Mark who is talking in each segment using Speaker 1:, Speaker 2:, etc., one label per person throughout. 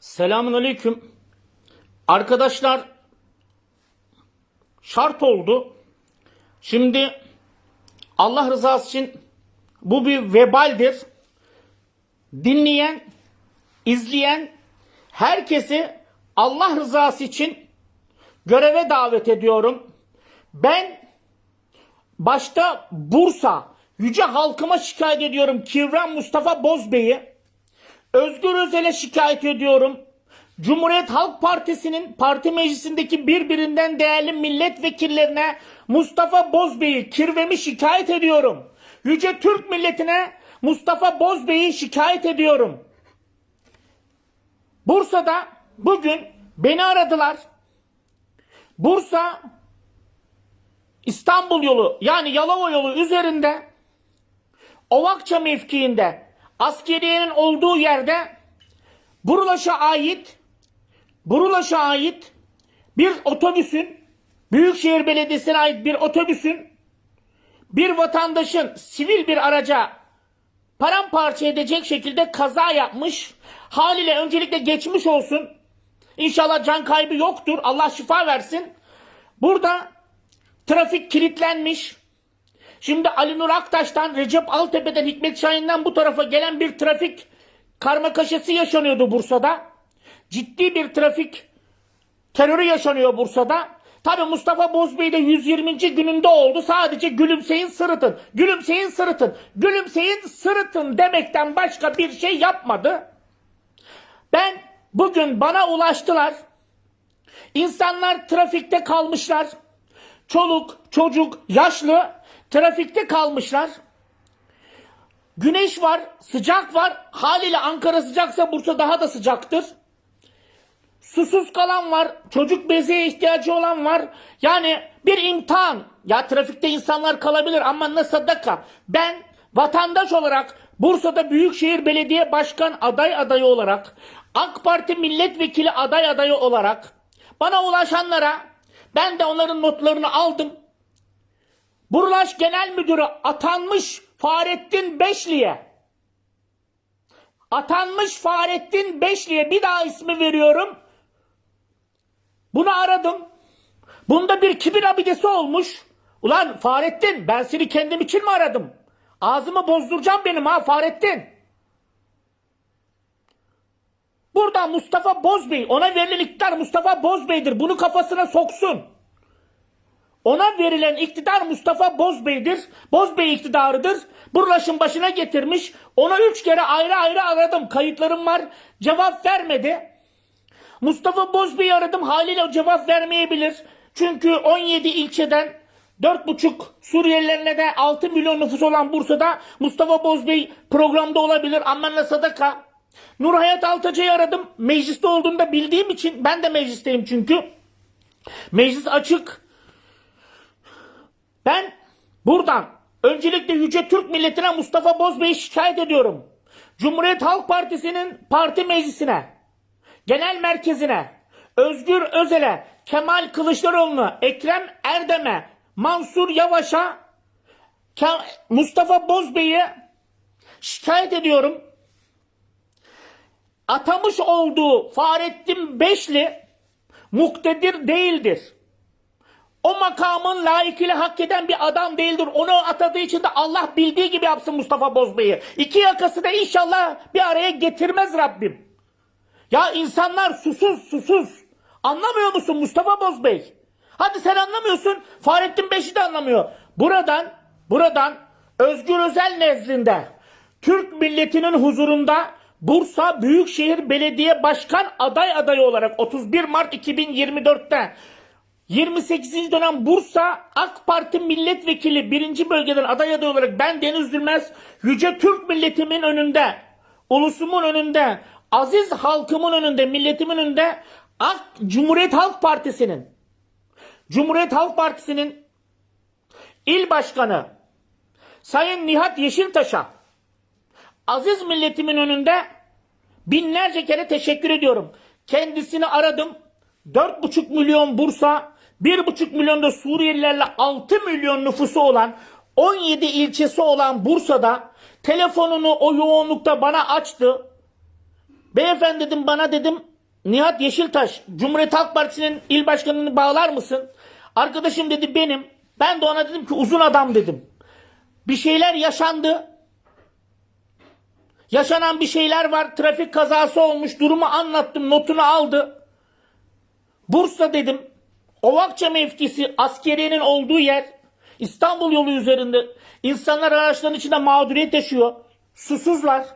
Speaker 1: Selamun aleyküm. Arkadaşlar şart oldu. Şimdi Allah rızası için bu bir vebaldir. Dinleyen, izleyen herkesi Allah rızası için göreve davet ediyorum. Ben başta Bursa yüce halkıma şikayet ediyorum Kivren Mustafa Bozbey'i. Özgür Özel'e şikayet ediyorum. Cumhuriyet Halk Partisi'nin parti meclisindeki birbirinden değerli milletvekillerine Mustafa Bozbey'i kirvemi şikayet ediyorum. Yüce Türk milletine Mustafa Bozbey'i şikayet ediyorum. Bursa'da bugün beni aradılar. Bursa İstanbul yolu yani Yalova yolu üzerinde Ovakça mevkiinde askeriyenin olduğu yerde Burulaş'a ait Burulaş'a ait bir otobüsün Büyükşehir Belediyesi'ne ait bir otobüsün bir vatandaşın sivil bir araca paramparça edecek şekilde kaza yapmış. Haliyle öncelikle geçmiş olsun. İnşallah can kaybı yoktur. Allah şifa versin. Burada trafik kilitlenmiş. Şimdi Ali Nur Aktaş'tan, Recep Altepe'den, Hikmet Şahin'den bu tarafa gelen bir trafik karmaşası yaşanıyordu Bursa'da. Ciddi bir trafik terörü yaşanıyor Bursa'da. Tabi Mustafa Bozbey de 120. gününde oldu. Sadece gülümseyin sırıtın, gülümseyin sırıtın, gülümseyin sırıtın demekten başka bir şey yapmadı. Ben bugün bana ulaştılar. İnsanlar trafikte kalmışlar. Çoluk, çocuk, yaşlı trafikte kalmışlar. Güneş var, sıcak var. Haliyle Ankara sıcaksa Bursa daha da sıcaktır. Susuz kalan var, çocuk bezeye ihtiyacı olan var. Yani bir imtihan. Ya trafikte insanlar kalabilir ama ne sadaka. Ben vatandaş olarak Bursa'da Büyükşehir Belediye Başkan aday adayı olarak AK Parti milletvekili aday adayı olarak bana ulaşanlara ben de onların notlarını aldım. Burulaş Genel Müdürü atanmış Fahrettin Beşli'ye atanmış Fahrettin Beşli'ye bir daha ismi veriyorum. Bunu aradım. Bunda bir kibir abidesi olmuş. Ulan Fahrettin ben seni kendim için mi aradım? Ağzımı bozduracağım benim ha Fahrettin. Burada Mustafa Bozbey, ona verilen iktidar Mustafa Bozbey'dir. Bunu kafasına soksun. Ona verilen iktidar Mustafa Bozbey'dir. Bozbey iktidarıdır. Burlaş'ın başına getirmiş. Ona üç kere ayrı ayrı aradım. Kayıtlarım var. Cevap vermedi. Mustafa Bozbey'i aradım. Haliyle cevap vermeyebilir. Çünkü 17 ilçeden 4,5 Suriyelilerine de 6 milyon nüfus olan Bursa'da Mustafa Bozbey programda olabilir. Ammenle sadaka. Nurhayat Altacı'yı aradım. Mecliste olduğunu da bildiğim için ben de meclisteyim çünkü. Meclis açık. Ben buradan öncelikle Yüce Türk milletine Mustafa Bozbey'i şikayet ediyorum. Cumhuriyet Halk Partisi'nin parti meclisine, genel merkezine, Özgür Özel'e, Kemal Kılıçdaroğlu'na, Ekrem Erdem'e, Mansur Yavaş'a, Mustafa Bozbey'i şikayet ediyorum. Atamış olduğu Fahrettin Beşli muktedir değildir. O makamın layıkıyla hak eden bir adam değildir. Onu atadığı için de Allah bildiği gibi yapsın Mustafa Bozbey'i. İki yakası da inşallah bir araya getirmez Rabbim. Ya insanlar susuz susuz. Anlamıyor musun Mustafa Bozbey? Hadi sen anlamıyorsun. Fahrettin Beşi de anlamıyor. Buradan, buradan Özgür Özel nezdinde Türk milletinin huzurunda Bursa Büyükşehir Belediye Başkan aday adayı olarak 31 Mart 2024'te 28. dönem Bursa AK Parti milletvekili birinci bölgeden aday adayı olarak ben Deniz Dülmez yüce Türk milletimin önünde, ulusumun önünde, aziz halkımın önünde, milletimin önünde AK Cumhuriyet Halk Partisi'nin Cumhuriyet Halk Partisi'nin il başkanı Sayın Nihat Yeşiltaş'a aziz milletimin önünde binlerce kere teşekkür ediyorum. Kendisini aradım. 4,5 milyon Bursa, 1,5 milyon da Suriyelilerle 6 milyon nüfusu olan 17 ilçesi olan Bursa'da telefonunu o yoğunlukta bana açtı. Beyefendi dedim bana dedim Nihat Yeşiltaş Cumhuriyet Halk Partisi'nin il başkanını bağlar mısın? Arkadaşım dedi benim. Ben de ona dedim ki uzun adam dedim. Bir şeyler yaşandı. Yaşanan bir şeyler var. Trafik kazası olmuş. Durumu anlattım. Notunu aldı. Bursa dedim. Ovakça mevkisi askeriyenin olduğu yer. İstanbul yolu üzerinde. İnsanlar araçların içinde mağduriyet yaşıyor. Susuzlar.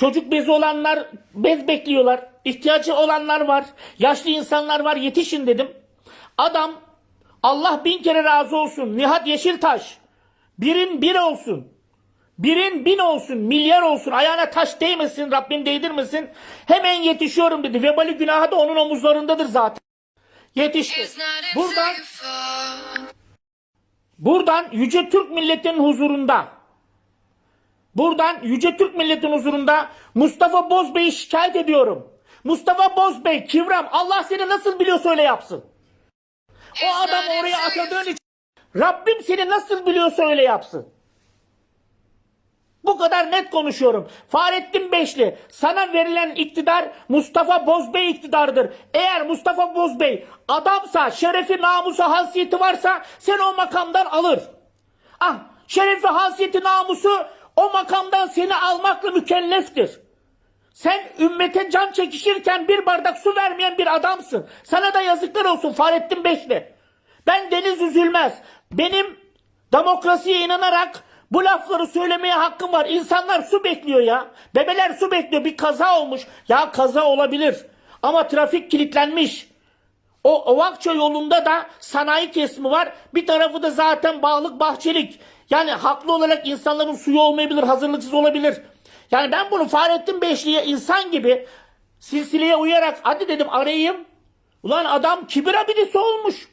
Speaker 1: Çocuk bezi olanlar bez bekliyorlar. İhtiyacı olanlar var. Yaşlı insanlar var. Yetişin dedim. Adam Allah bin kere razı olsun. Nihat Yeşiltaş. Birin bir olsun. Birin bin olsun, milyar olsun, ayağına taş değmesin, Rabbim değdirmesin. Hemen yetişiyorum dedi. Vebali günahı da onun omuzlarındadır zaten. Yetişti. Buradan, buradan Yüce Türk milletinin huzurunda, buradan Yüce Türk milletinin huzurunda Mustafa Bozbey'i şikayet ediyorum. Mustafa Bozbey, Kivram, Allah seni nasıl biliyorsa öyle yapsın. O adam oraya atadığın için Rabbim seni nasıl biliyorsa öyle yapsın. Bu kadar net konuşuyorum. Fahrettin Beşli sana verilen iktidar Mustafa Bozbey iktidarıdır. Eğer Mustafa Bozbey adamsa, şerefi, namusu, haysiyeti varsa seni o makamdan alır. Ah, şerefi, haysiyeti, namusu o makamdan seni almakla mükelleftir. Sen ümmete can çekişirken bir bardak su vermeyen bir adamsın. Sana da yazıklar olsun Fahrettin Beşli. Ben Deniz Üzülmez. Benim demokrasiye inanarak bu lafları söylemeye hakkım var. İnsanlar su bekliyor ya. Bebeler su bekliyor. Bir kaza olmuş. Ya kaza olabilir. Ama trafik kilitlenmiş. O Ovakça yolunda da sanayi kesimi var. Bir tarafı da zaten bağlık bahçelik. Yani haklı olarak insanların suyu olmayabilir, hazırlıksız olabilir. Yani ben bunu Fahrettin Beşli'ye insan gibi silsileye uyarak hadi dedim arayayım. Ulan adam kibir abidesi olmuş.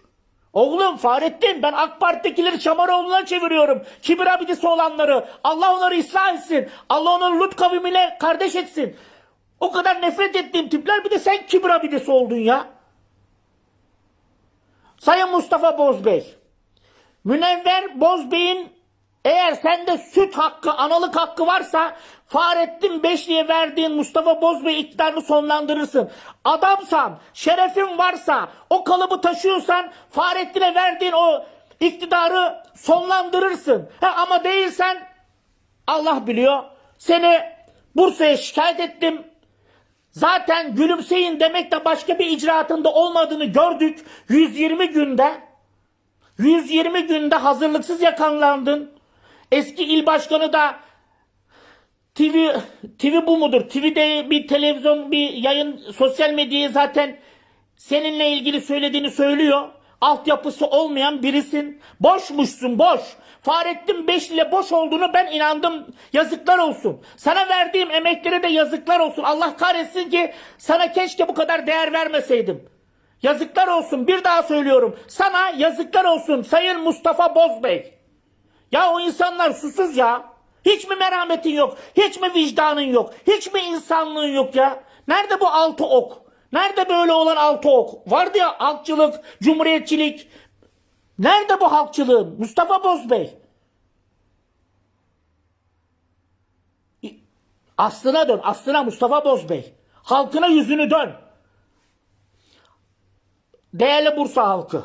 Speaker 1: Oğlum Fahrettin ben AK Parti'dekileri Çamaroğlu'na çeviriyorum. Kibir abidesi olanları. Allah onları ıslah etsin. Allah onları Lut kavmiyle kardeş etsin. O kadar nefret ettiğim tipler bir de sen kibir abidesi oldun ya. Sayın Mustafa Bozbey. Münevver Bozbey'in eğer sende süt hakkı, analık hakkı varsa Fahrettin Beşli'ye verdiğin Mustafa Bozbey iktidarını sonlandırırsın. Adamsan, şerefin varsa, o kalıbı taşıyorsan Fahrettin'e verdiğin o iktidarı sonlandırırsın. Ha, ama değilsen Allah biliyor. Seni Bursa'ya şikayet ettim. Zaten gülümseyin demek de başka bir icraatında olmadığını gördük. 120 günde 120 günde hazırlıksız yakalandın. Eski il başkanı da TV TV bu mudur? TV'de bir televizyon bir yayın sosyal medyaya zaten seninle ilgili söylediğini söylüyor. Altyapısı olmayan birisin. Boşmuşsun boş. Fahrettin Beşli ile boş olduğunu ben inandım. Yazıklar olsun. Sana verdiğim emeklere de yazıklar olsun. Allah kahretsin ki sana keşke bu kadar değer vermeseydim. Yazıklar olsun. Bir daha söylüyorum. Sana yazıklar olsun Sayın Mustafa Bozbey. Ya o insanlar susuz ya. Hiç mi merhametin yok? Hiç mi vicdanın yok? Hiç mi insanlığın yok ya? Nerede bu altı ok? Nerede böyle olan altı ok? Vardı ya halkçılık, cumhuriyetçilik. Nerede bu halkçılığın? Mustafa Bozbey. Aslına dön. Aslına Mustafa Bozbey. Halkına yüzünü dön. Değerli Bursa halkı.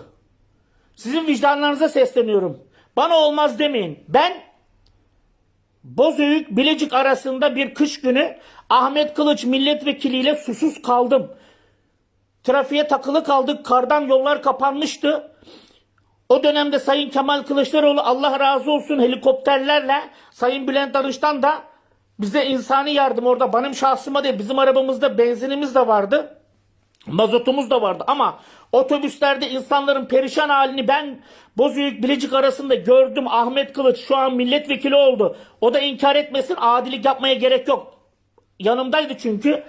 Speaker 1: Sizin vicdanlarınıza sesleniyorum. Bana olmaz demeyin. Ben Bozüyük Bilecik arasında bir kış günü Ahmet Kılıç milletvekiliyle susuz kaldım. Trafiğe takılı kaldık. Kardan yollar kapanmıştı. O dönemde Sayın Kemal Kılıçdaroğlu Allah razı olsun helikopterlerle Sayın Bülent Arınç'tan da bize insani yardım orada benim şahsıma değil bizim arabamızda benzinimiz de vardı. Mazotumuz da vardı ama otobüslerde insanların perişan halini ben Bozüyük Bilecik arasında gördüm. Ahmet Kılıç şu an milletvekili oldu. O da inkar etmesin adilik yapmaya gerek yok. Yanımdaydı çünkü.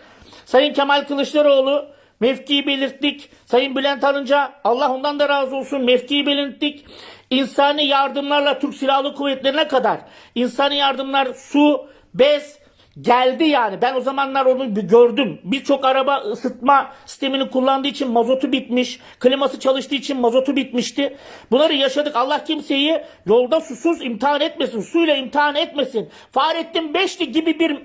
Speaker 1: Sayın Kemal Kılıçdaroğlu mevkiyi belirttik. Sayın Bülent Arınca Allah ondan da razı olsun mevkiyi belirttik. İnsani yardımlarla Türk Silahlı Kuvvetleri'ne kadar insani yardımlar su, bez, Geldi yani. Ben o zamanlar onu bir gördüm. Birçok araba ısıtma sistemini kullandığı için mazotu bitmiş. Kliması çalıştığı için mazotu bitmişti. Bunları yaşadık. Allah kimseyi yolda susuz imtihan etmesin. Suyla imtihan etmesin. Fahrettin Beşli gibi bir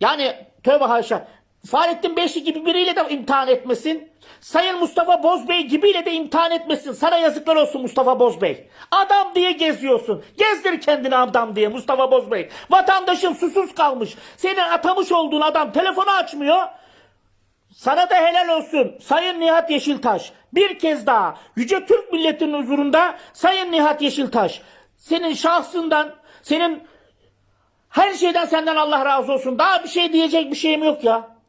Speaker 1: yani tövbe haşa Fahrettin Beşli gibi biriyle de imtihan etmesin. Sayın Mustafa Bozbey gibiyle de imtihan etmesin. Sana yazıklar olsun Mustafa Bozbey. Adam diye geziyorsun. Gezdir kendini adam diye Mustafa Bozbey. Vatandaşın susuz kalmış. Senin atamış olduğun adam telefonu açmıyor. Sana da helal olsun Sayın Nihat Yeşiltaş. Bir kez daha Yüce Türk milletinin huzurunda Sayın Nihat Yeşiltaş. Senin şahsından, senin her şeyden senden Allah razı olsun. Daha bir şey diyecek bir şeyim yok ya.